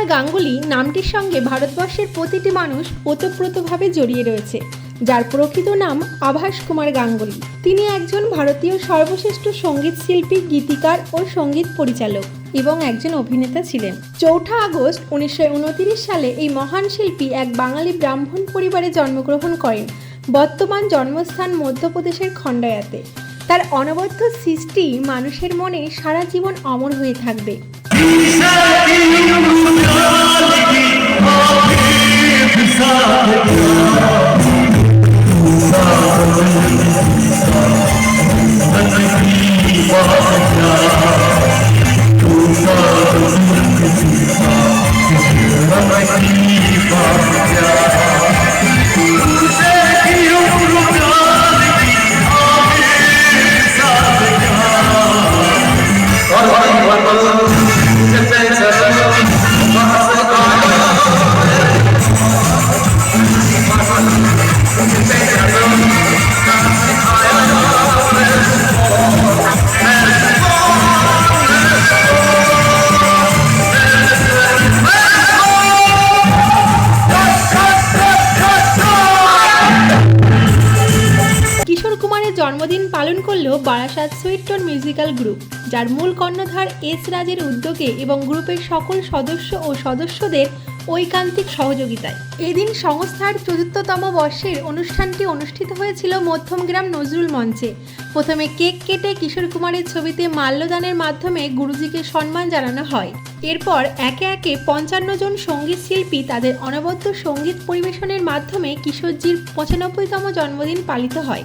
কুমার গাঙ্গুলি নামটির সঙ্গে ভারতবর্ষের প্রতিটি মানুষ ওতপ্রোতভাবে জড়িয়ে রয়েছে, যার প্রকৃত নাম আভাস কুমার গাঙ্গুলি। তিনি একজন ভারতীয় সর্বশ্রেষ্ঠ সংগীত শিল্পী, গীতিকার ও সংগীত পরিচালক এবং একজন অভিনেতা ছিলেন। চৌঠা আগস্ট উনিশশো উনত্রিশ সালে এই মহান শিল্পী এক বাঙালি ব্রাহ্মণ পরিবারে জন্মগ্রহণ করেন, বর্তমান জন্মস্থান মধ্যপ্রদেশের খণ্ডায়াতে। তার অনবদ্য সৃষ্টি মানুষের মনে সারা জীবন অমর হয়ে থাকবে। কিশোর জন্মদিন পালন করল বারাসাত সুইটটোন মিউজিক্যাল গ্রুপ, যার মূল কর্ণধার এস রাজের উদ্যোগে এবং গ্রুপের সকল সদস্য ও সদস্যদের ঐকান্তিক সহযোগিতায়। এদিন সংস্থার চতুর্থতম বর্ষের অনুষ্ঠানটি অনুষ্ঠিত হয়েছিল মধ্যমগ্রাম নজরুল মঞ্চে। প্রথমে কেক কেটে কিশোর কুমারের ছবিতে মাল্যদানের মাধ্যমে গুরুজিকে সম্মান জানানো হয়। এরপর একে একে পঞ্চান্ন জন সংগীত শিল্পী তাদের অনবদ্য সংগীত পরিবেশনের মাধ্যমে কিশোরজির পঁচানব্বইতম জন্মদিন পালিত হয়।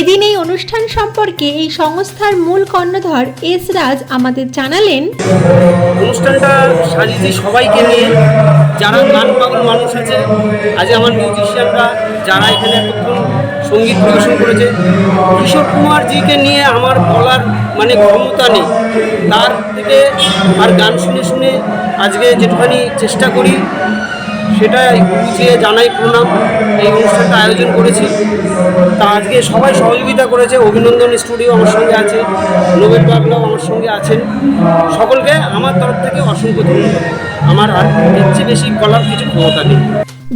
এদিন এই অনুষ্ঠান সম্পর্কে এই সংস্থার মূল কর্ণধর এস রাজ আমাদের জানালেন। অনুষ্ঠানটা সাজিয়েছি সবাইকে নিয়ে যারা গান পাগল মানুষ আছে, আজ আমার মিউজিশিয়ানরা যারা এখানে সংগীত পরিবেশন করেছে, কিশোর কুমারজিকে নিয়ে আমার বলার মানে ক্ষমতা নেই। তার থেকে আর গান শুনে শুনে আজকে যেটুখানি চেষ্টা করি সেটা বুঝিয়ে জানাই প্রণাম। এই অনুষ্ঠানটা আয়োজন করেছি। তা আজকে সবাই সহযোগিতা করেছে। অভিনন্দন স্টুডিও আমার সঙ্গে আছে। নোবেল বাবলাও আমার সঙ্গে আছেন। সকলকে আমার তরফ থেকে অসংখ্য ধন্যবাদ। আমার আর চেয়ে বেশি বলার কিছু ক্ষমতা নেই।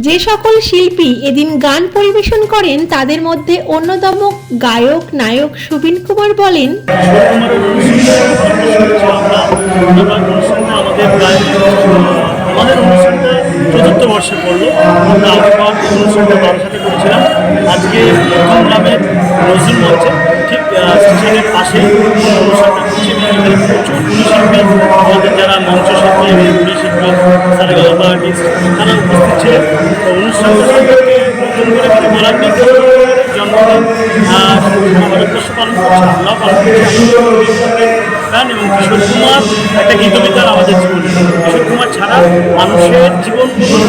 যে সকল শিল্পী এদিন গান পরিবেশন করেন তাদের মধ্যে অন্যতম গায়ক নায়ক সুবিন কুমার বলেন চতুর্থ বর্ষে পড়ল। আমরা আগেরবার অনুষ্ঠানটা বারো সাথে করেছিলাম। আজকে গ্রামের নজরুল মঞ্চে ঠিক স্টেশনের পাশে অনুষ্ঠানটা প্রচুর শিল্পী আমাদের যারা মঞ্চ শিল্পী এবং গুণী শিল্পী সারা গালাপা আর্টিস্ট তারা উপস্থিত ছিলেন। তো অনুষ্ঠানটা সম্পর্কে করে কিছু বলার জন্মদিন পালন করছে, আমরাও পালন করছি। এবং কিশোর কুমার, একটা গীতবিতার আমাদের জীবনে। মানুষের জীবন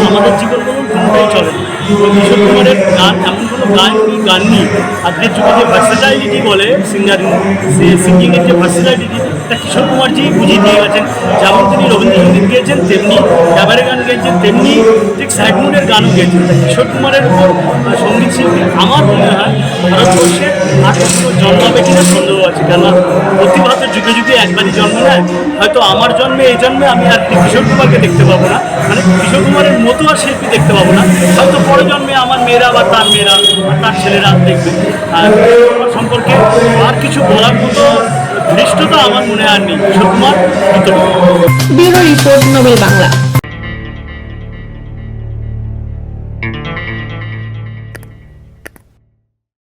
আমাদের জীবন বলুন কোনোটাই চলে না। কিশোর কুমারের গান, এমন কোনো গান উনি গাননি আজকের যুগে যে ভার্সেটাইলিটি বলে সিঙ্গার সিঙ্গিংয়ের যে ভার্সেটাইলিটি তা কিশোর কুমারজি বুঝিয়ে দিয়ে গেছেন। যেমন তিনি রবীন্দ্রসঙ্গীত গেয়েছেন, তেমনি ক্যাবারে গান গেয়েছেন, তেমনি ঠিক স্যাড মুডের গানও গেয়েছেন। তাই কিশোর কুমারের উপর সংগীত শিল্পী, আমার মনে হয় ভারতবর্ষে আর জন্মাবে কিনা সন্দেহ আছে। কেন প্রতিভা তো যুগে যুগে একবারই জন্ম নেয়। হয়তো আমার জন্মে, এই জন্মে আমি আর কিশোর কুমারকে দেখতে পাবো না। মানে কিশোর কুমারের মতো আর শিল্পী দেখতে পাবো না। হয়তো পরের জন্মে আমার মেয়েরা বা তার মেয়েরা তার ছেলেরা দেখবে। সম্পর্কে আর কিছু বলার মতো ধৃষ্টতা আমার মনে আর নেই। কিশোর কুমার মৃত ব্যুরো রিপোর্ট নোবেল বাংলা।